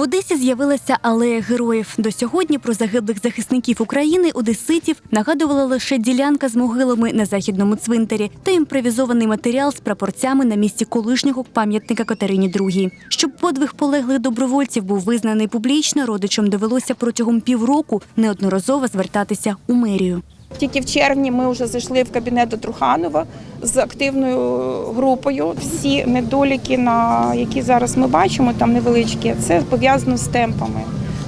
В Одесі з'явилася алея героїв. До сьогодні про загиблих захисників України, одеситів нагадувала лише ділянка з могилами на західному цвинтарі та імпровізований матеріал з прапорцями на місці колишнього пам'ятника Катерині II. Щоб подвиг полеглих добровольців був визнаний публічно, родичам довелося протягом півроку неодноразово звертатися у мерію. Тільки в червні ми вже зайшли в кабінет до Труханова з активною групою. Всі недоліки, на які зараз ми бачимо, там невеличкі, це пов'язано з темпами.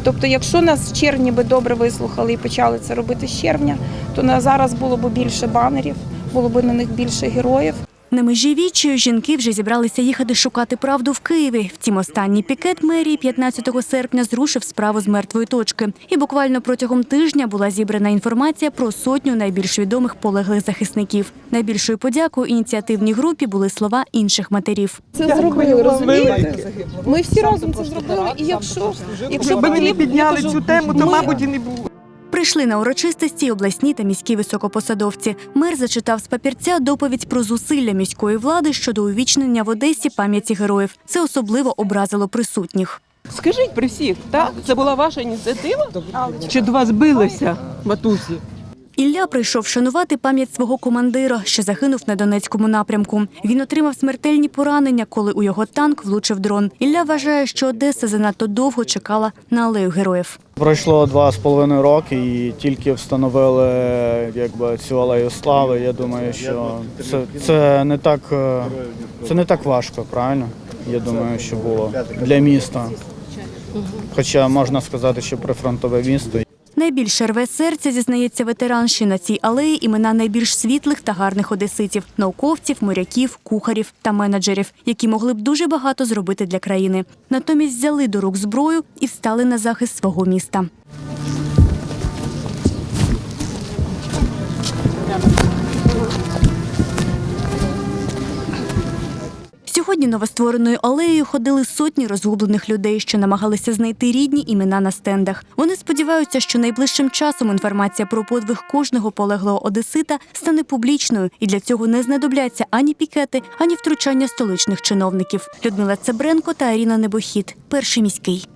Тобто, якщо нас в червні би добре вислухали і почали це робити з червня, то на зараз було б більше банерів, було б на них більше героїв. На межі вічою жінки вже зібралися їхати шукати правду в Києві. Втім, останній пікет мерії 15 серпня зрушив справу з мертвої точки. І буквально протягом тижня була зібрана інформація про сотню найбільш відомих полеглих захисників. Найбільшою подякою ініціативній групі були слова інших матерів. Це зробили, розумієте? Ми всі разом це зробили. І якщо, якщо ми не підняли цю тему, то, мабуть, і не було. Прийшли на урочистості обласні та міські високопосадовці. Мер зачитав з папірця доповідь про зусилля міської влади щодо увічнення в Одесі пам'яті героїв. Це особливо образило присутніх. Скажіть при всіх, так? Це була ваша ініціатива? Чи до вас билися, матусі? Ілля прийшов шанувати пам'ять свого командира, що загинув на Донецькому напрямку. Він отримав смертельні поранення, коли у його танк влучив дрон. Ілля вважає, що Одеса занадто довго чекала на алею героїв. Пройшло два з половиною роки і тільки встановили якби цю алею слави. Я думаю, що це, це не так е, це не так важко, правильно? Я думаю, що було для міста. Хоча можна сказати, що прифронтове місто. Найбільше рве серце, зізнається ветеран, що на цій алеї імена найбільш світлих та гарних одеситів – науковців, моряків, кухарів та менеджерів, які могли б дуже багато зробити для країни. Натомість взяли до рук зброю і встали на захист свого міста. Сьогодні новоствореною алеєю ходили сотні розгублених людей, що намагалися знайти рідні імена на стендах. Вони сподіваються, що найближчим часом інформація про подвиг кожного полеглого одесита стане публічною, і для цього не знадобляться ані пікети, ані втручання столичних чиновників. Людмила Цебренко та Аріна Небохід. Перший міський.